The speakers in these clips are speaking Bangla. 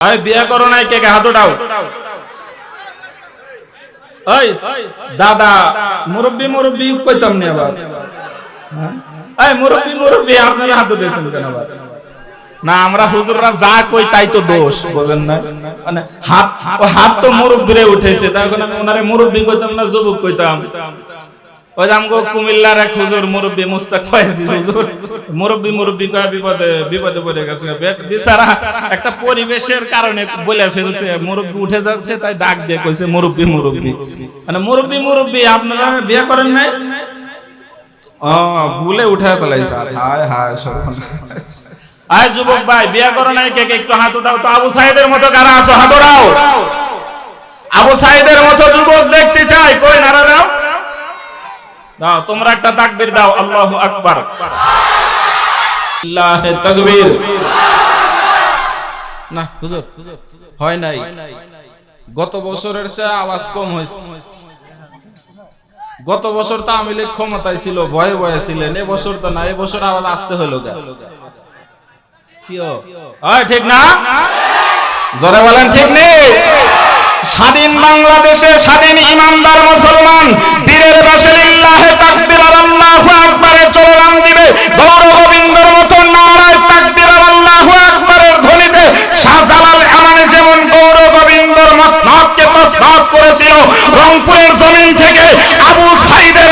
আই বিয়া করো নাই, কে হাত উঠাও। দাদা, মুরব্বি মুরব্বি, কইতাম নি আবার। হ্যাঁ? এই মুরব্বি মুরব্বি, আপনারা হাত উঠেছেন কেন আবার? না, আমরা হুজুররা যা কই তাই তো দোষ, বুঝেন না মানে হাত হাত তো মুরব্বিরে উঠেছে তাই এখন আমি ওনারে মুরব্বি কইতাম না, যুবক কইতাম। ওই একটা পরিবেশের কারণে বলে ফেলছে, মুরব্বি উঠে যাচ্ছে, তাই ডাক দিয়ে কইছে, মুরব্বি মুরব্বি। মানে মুরব্বি মুরব্বি, আপনারা বিয়ে করেন নাই? ও ভুলে হায় হায় আয় যুবক ভাই, বিয়ে করো নাই, কে একটু হাত উঠাও তো। আবু সাইদের মতো কারা আছো? হাত উঠাও। আবু সাইদের মতো যুবক দেখতে চাই। কই নারা দাও তোমরা একটা তাকবীর দাও আল্লাহু আকবার। আল্লাহে তাকবীর। না হুজুর হয় নাই। গত বছরের চেয়ে আওয়াজ কম হয়েছে। গত বছর তো লীগ ক্ষমতায় ছিল ভয়ে ভয়ে ছিলেন এবছর তো না এবছর আওয়াজ আসতে হলো হয় ঠিক না? জোরে বলেন ঠিক নেই? স্বাধীন বাংলাদেশে স্বাধীন ইমানদার মুসলমান করেছিল রংপুরের জমিন থেকে আবু সাইদের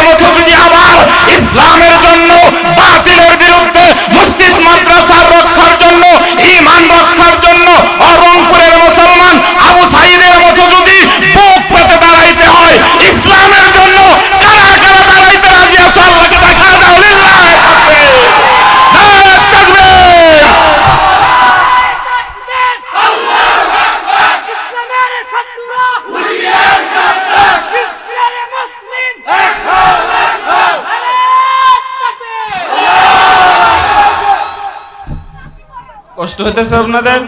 কষ্ট হইতেছে আপনাদের